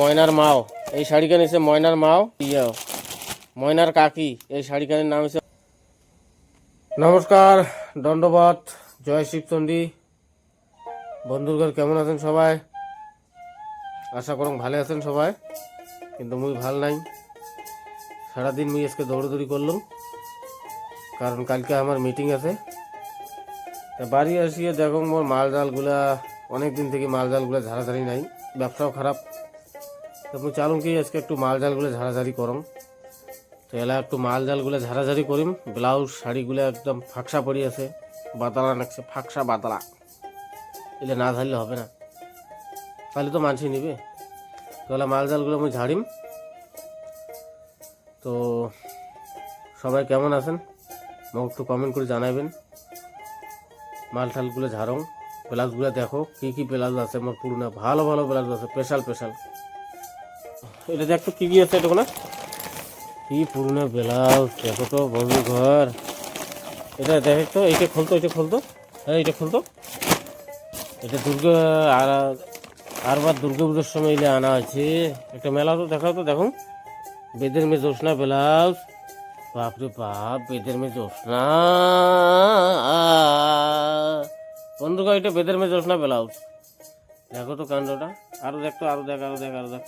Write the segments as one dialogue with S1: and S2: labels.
S1: ময়নার মাও। এই শাড়িখান এসে ময়নার মাও। ইয়া ময়নার কাকি, এই শাড়িখানের নাম হচ্ছে নমস্কার দণ্ডবাদ জয় শিবচন্ডী। বন্ধুগণ, কেমন আছেন সবাই? আশা করুন ভালো আছেন সবাই, কিন্তু মুই ভালো নাই। সারাদিন মুই আজকে দৌড়দৌড়ি করলাম, কারণ কালকে আমার মিটিং আছে। তা বাড়ি আসিয়ে দেখো, মোর মাল জালগুলা অনেক দিন থেকে মাল জালগুলা ঝাড়াঝাড়ি নাই, ব্যবসাও খারাপ। তো মুই চালুম কি, আজকে একটু মাল জালগুলো ঝাড়াঝাড়ি করম। তো এলা একটু মাল জালগুলো ঝাড়াঝাড়ি করিম। ব্লাউজ, শাড়িগুলো একদম ফাঁকসা পড়ি আছে, বাতালা নাকছে ফাঁকসা বাতালা। এলে না ঝাড়লে হবে না। তাহলে তো মানসি নিবে। তো এলা মাল জালগুলো মুই ঝাড়িম। তো সবাই কেমন আছেন? মোক একটু কমেন্ট করে জানাবেন মাল ঠালগুলো ঝাড়ং ব্লাউজগুলো দেখো, কী কী ব্লাউজ আছে, আমার পুরোনো, ভালো ভালো ব্লাউজ আছে স্পেশাল স্পেশাল এটা দেখতো কি কি আছে এটা কি পুরোনো ব্লাউজ, দেখো তো বন্ধু ঘর। এটা দেখে তো এইটা খুলতো এটা খুলতো। হ্যাঁ এটা খুলতো। এটা দুর্গা, আর আরবার দুর্গা পুজোর সময় এলে আনা আছে। একটা মেলা তো দেখাও তো, দেখো। বেদের মেয়ে জোসনা ব্লাউজ। বাপরে বাপ, বেদের মে জোসনা বন্ধুগণ এটা বেদের মেয়ে জোসনা ব্লাউজ। দেখো তো কাণ্ডটা। আরও দেখতো আরও দেখ আরও দেখ আরও দেখ।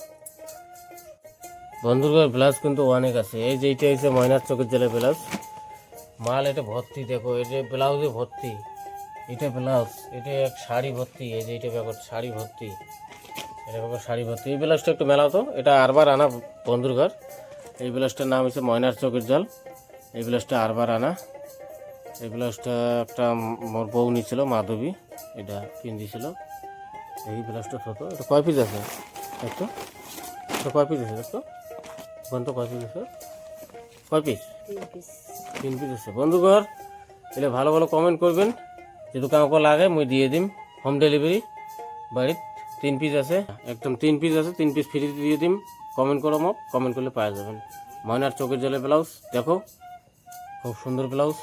S1: বন্ধুগণ, ব্লাউজ কিন্তু অনেক আছে। এই যে এটা হচ্ছে ময়নার চোখের জেলে ব্লাউজ। মাল এটা ভর্তি, দেখো, এই যে ব্লাউজে ভর্তি। এটা ব্লাউজ, এটা এক শাড়ি ভর্তি, এই যে এটা ব্যাপার, শাড়ি ভর্তি। এটা ব্যাপার, শাড়ি ভর্তি। এই ব্লাউজটা একটু মেলাও তো, এটা আরবার আনা বন্ধুর ঘর। এই ব্লাউজটার নাম হচ্ছে ময়নার চোখের জল। এই ব্লাউজটা আরবার আনা। এই ব্লাউজটা একটা মোর বউ নিয়েছিল মাধবী, এটা কিনছিল এই ব্লাউজটা ছোটো, এটা কয় পিস আছে? একটু? কয় পিস আছে দেখতো বন্ধু কয় পিস আছে? কয় পিস তিন পিস আছে। বন্ধুঘর এলে ভালো ভালো কমেন্ট করবেন। যদি কাউকে লাগে মুই দিয়ে দিম। হোম ডেলিভারি বাড়িত তিন পিস আছে। একদম তিন পিস আছে তিন পিস ফ্রি দিয়ে দিম। কমেন্ট করো মোক কমেন্ট করলে পাওয়া যাবেন। ময়নার চোখের জলে ব্লাউজ দেখো। খুব সুন্দর ব্লাউজ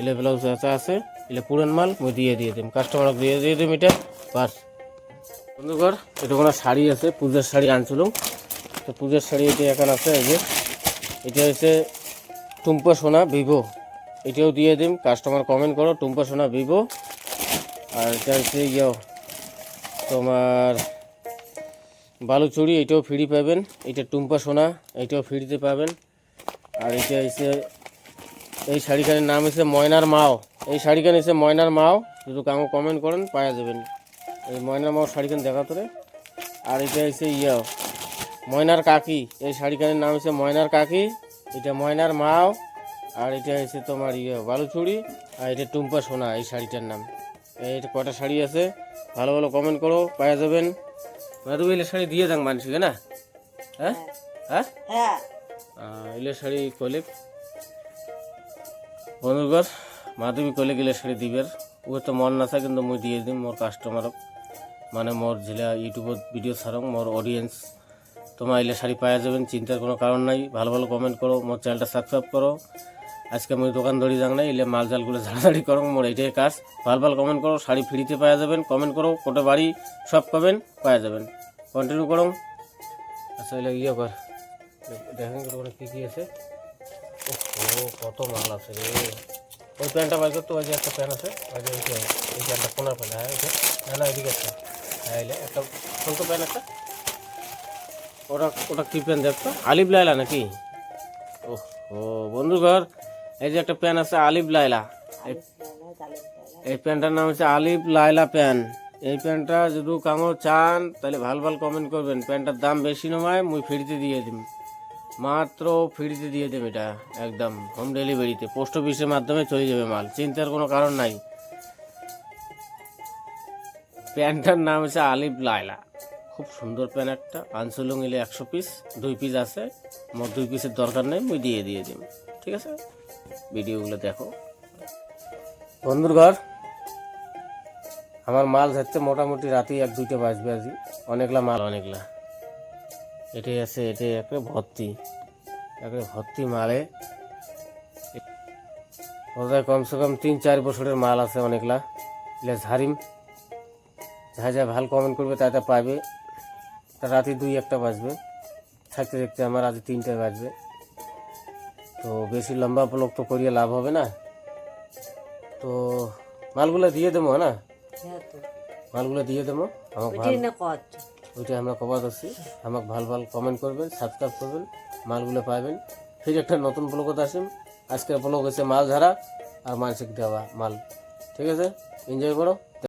S1: এলে ব্লাউজ আছে আছে। এলে পুরান মাল মুই দিয়ে দিয়ে দিম। কাস্টমারকে দিয়ে দিয়ে দিম এটা। বাস। বন্ধুঘর এটা কোনো শাড়ি আছে পূজার শাড়ি আনছিলাম। তো পূজার শাড়ি এটা এখন আছে, এই যে। এটা হচ্ছে টুম্পা সোনা ভিভো। এটাও দিয়ে দিম কাস্টমার কমেন্ট করো, টুম্পা সোনা ভিভো। আর এটা হচ্ছে ইয়ে তোমার বালুচুরি, এটাও ফ্রি পাবেন। এটা টুম্পা সোনা, এটাও ফ্রিতে পাবেন। আর এটা হচ্ছে, এই শাড়িখানের নাম হচ্ছে ময়নার মাও। এই শাড়িখান হচ্ছে ময়নার মাও যদি কাউ কমেন্ট করেন পাওয়া যাবেন। এই ময়নার মাও শাড়িখান দেখা তোরে। আর এটা হচ্ছে ইয়ে। ময়নার কাকি। এই শাড়িখানের নাম হচ্ছে ময়নার কাকি। এটা ময়নার মাও আর এটা হচ্ছে তোমার ইয়ে বালুচুড়ি আর এটা টুম্পা সোনা এই শাড়িটার নাম। এইটা কটা শাড়ি আছে ভালো ভালো কমেন্ট করো পাওয়া যাবেন। মাধু এলে শাড়ি দিয়ে যান মানুষকে না? হ্যাঁ? হ্যাঁ?
S2: হ্যাঁ।
S1: ইলে শাড়ি কলে বন্ধুগর মাধবী কলে গেলে শাড়ি দিবের। ও তো মন নাছে কিন্তু মুই দিয়ে দিম মোর কাস্টমারক মানে মোর জেলা ইউটিউবত ভিডিও ছাড়ং মোর অডিয়েন্স তোমার এলে শাড়ি পাওয়া যাবেন, চিন্তার কোনো কারণ নাই। ভালো ভালো কমেন্ট করো, মোর চ্যানেলটা সাবস্ক্রাইব করো। আজকে আমি দোকান ধরি যাং নাই এলে মাল জালগুলো ঝাড়াঝাড়ি করো, মোর এইটাই কাজ। ভালো ভালো কমেন্ট করো, শাড়ি ফ্রিতে পাওয়া যাবেন কমেন্ট করো, কোটা বাড়ি সব কমেন্ট পাওয়া যাবেন। কন্টিনিউ করো। আচ্ছা এলে ইয়ে কর। দেখেন কী কী আছে। ও, কত মাল আছে রে। ওই প্যান্টটা বাইর করতে, ওই যে একটা প্যান্ট আছে, ওই যে এই প্যান্টটা কোনার প্যান্ট হ্যাঁ ওইটা। না না এদিকে আছে। হ্যাঁ এলে একটা, কোন প্যান্ট একটা ওটা ওটা কী প্যান্ট দেখতো আলিফ লাইলা নাকি? ও ও বন্ধু ঘর, এই যে একটা প্যান্ট আছে আলিফ লাইলা এই প্যান্টটার নাম হচ্ছে আলিফ লাইলা প্যান্ট এই প্যান্টটা যদি কামো চান, তাহলে ভালো ভালো কমেন্ট করবেন। প্যান্টটার দাম বেশি নয়, মুই ফ্রিতে দিয়ে দিম। মাত্র ফ্রিতে দিয়ে দেবে এটা, একদম হোম ডেলিভারিতে পোস্ট অফিসের মাধ্যমে চলে যাবে মাল, চিন্তার কোনো কারণ নাই। প্যান্টটার নাম হচ্ছে আলিফ লাইলা খুব সুন্দর প্যান একটা। আনসুলং এলে একশো পিস দুই পিস আছে। মোট দুই পিসের দরকার নেই, মুই দিয়ে দিয়ে দিম। ঠিক আছে? ভিডিওগুলো দেখো। বন্ধুর ঘর, আমার মাল ধরতে মোটামুটি রাতেই এক দুইটা বাজবে আজ। অনেকলা মাল, অনেকলা। এটাই আছে, এটাই একটা ভর্তি। একটা ভর্তি মালে। বোধহয় কমসে কম তিন চার বছরের মাল আছে অনেকলা। এলে ঝাড়িম যা যা ভালো কমেন্ট করবে তা তা পাবে। রাতে দুই একটা বাজবে। থাকতে থাকতে আমার আজ তিনটে বাজবে। তো বেশি লম্বা ব্লক তো করিয়ে লাভ হবে না। তো মালগুলো দিয়ে দেবো না?
S2: হ্যাঁ
S1: মালগুলো দিয়ে দেবো। আমাকে ওইটা আমরা কবা করছি আমাকে ভালো ভালো কমেন্ট করবেন সাবস্ক্রাইব করবেন মালগুলো পাবেন। ফির একটা নতুন ব্লগত আসেন। আজকের ব্লগ হচ্ছে মাল ধরা আর মানসিক দেওয়া মাল। ঠিক আছে? এনজয় করো।